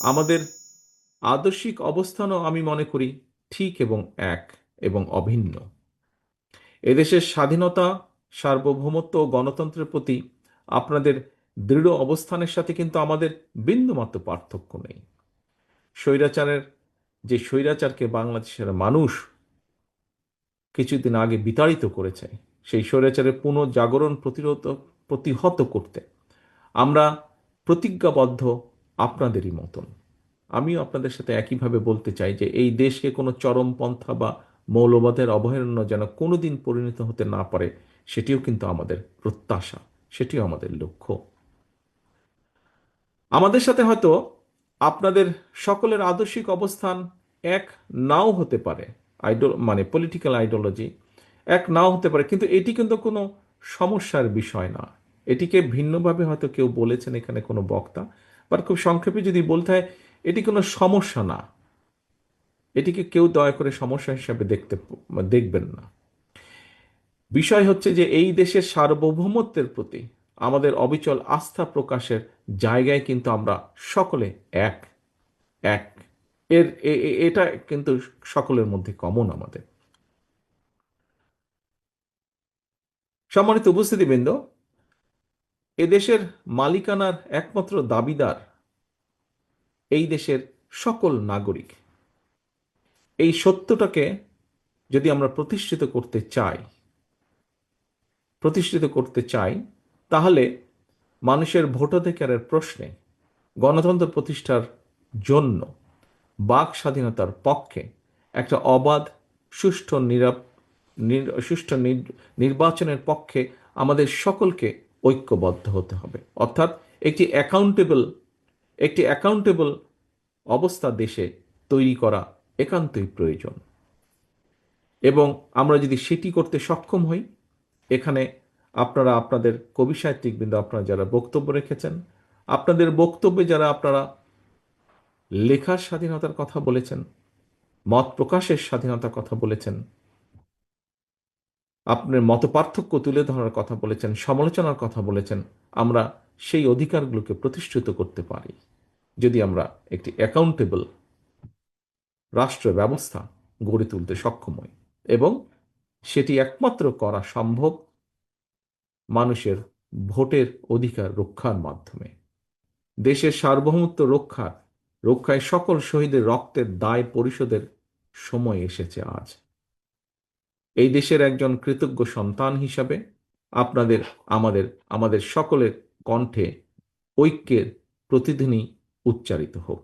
আমাদের আদর্শিক অবস্থানও আমি মনে করি ঠিক এবং এক এবং অভিন্ন। এদেশের স্বাধীনতা, সার্বভৌমত্ব ও গণতন্ত্রের প্রতি আপনাদের দৃঢ় অবস্থানের সাথে কিন্তু আমাদের বিন্দুমাত্র পার্থক্য নেই। স্বৈরাচারের, যে স্বৈরাচারকে বাংলাদেশের মানুষ কিছুদিন আগে বিতাড়িত করেছে, সেই স্বৈরাচারের পুনঃজাগরণ প্রতিরোধ, প্রতিহত করতে আমরা প্রতিজ্ঞাবদ্ধ আপনাদেরই মতন। আমিও আপনাদের সাথে একইভাবে বলতে চাই যে এই দেশকে কোনো চরমপন্থা বা মৌলবাদের অভয়ারণ্য যেন কোনোদিন পরিণত হতে না পারে, সেটিও কিন্তু আমাদের প্রত্যাশা, সেটিও আমাদের লক্ষ্য। আমাদের সাথে হয়তো আপনাদের সকলের আদর্শিক অবস্থান এক নাও হতে পারে, আইডল মানে পলিটিক্যাল আইডিওলজি এক নাও হতে পারে, কিন্তু এটি কিন্তু কোনো সমস্যার বিষয় না। এটিকে ভিন্নভাবে হয়তো কেউ বলেছেন এখানে কোনো বক্তা, বাট খুব সংক্ষেপে যদি বলতে হয়, এটি কোনো সমস্যা না। এটিকে কেউ দয়া করে সমস্যা হিসাবে দেখতে দেখবেন না। বিষয় হচ্ছে যে এই দেশের সার্বভৌমত্বের প্রতি আমাদের অবিচল আস্থা প্রকাশের জায়গায় কিন্তু আমরা সকলে এক এক। এর এটা কিন্তু সকলের মধ্যে কমন আমাদের। সম্মানিত উপস্থিতিবৃন্দ এদেশের মালিকানার একমাত্র দাবিদার এই দেশের সকল নাগরিক। এই সত্যটাকে যদি আমরা প্রতিষ্ঠিত করতে চাই, প্রতিষ্ঠিত করতে চাই, তাহলে মানুষের ভোটাধিকারের প্রশ্নে, গণতন্ত্র প্রতিষ্ঠার জন্য, বাক স্বাধীনতার পক্ষে একটা অবাধ, সুষ্ঠু, নিরাপ, নির- সুষ্ঠু নির্বাচনের পক্ষে আমাদের সকলকে ঐক্যবদ্ধ হতে হবে। অর্থাৎ একটি অ্যাকাউন্টেবল একটি অ্যাকাউন্টেবল অবস্থা দেশে তৈরি করা একান্তই প্রয়োজন। এবং আমরা যদি সেটি করতে সক্ষম হই, এখানে আপনারা আপনাদের কবি সাহিত্যিকবৃন্দ, আপনারা যারা বক্তব্য রেখেছেন, আপনাদের বক্তব্যে যারা আপনারা লেখার স্বাধীনতার কথা বলেছেন, মত প্রকাশের স্বাধীনতার কথা বলেছেন আপনার মত পার্থক্য তুলে ধরার কথা বলেছেন, সমালোচনার কথা বলেছেন, আমরা সেই অধিকারগুলোকে প্রতিষ্ঠিত করতে পারি। যদি আমরা একটি অ্যাকাউন্টেবল রাষ্ট্র ব্যবস্থা গড়ে তুলতে সক্ষম হই এবং সেটি একমাত্র করা সম্ভব মানুষের ভোটের অধিকার রক্ষার মাধ্যমে। দেশের সার্বভৌমত্ব রক্ষার, রক্ষায় সকল শহীদের রক্তের দায় পরিশোধের সময় এসেছে আজ। এই দেশের একজন কৃতজ্ঞ সন্তান হিসাবে আপনাদের, আমাদের আমাদের সকলের কণ্ঠে ঐক্যের প্রতিধ্বনি উচ্চারিত হোক।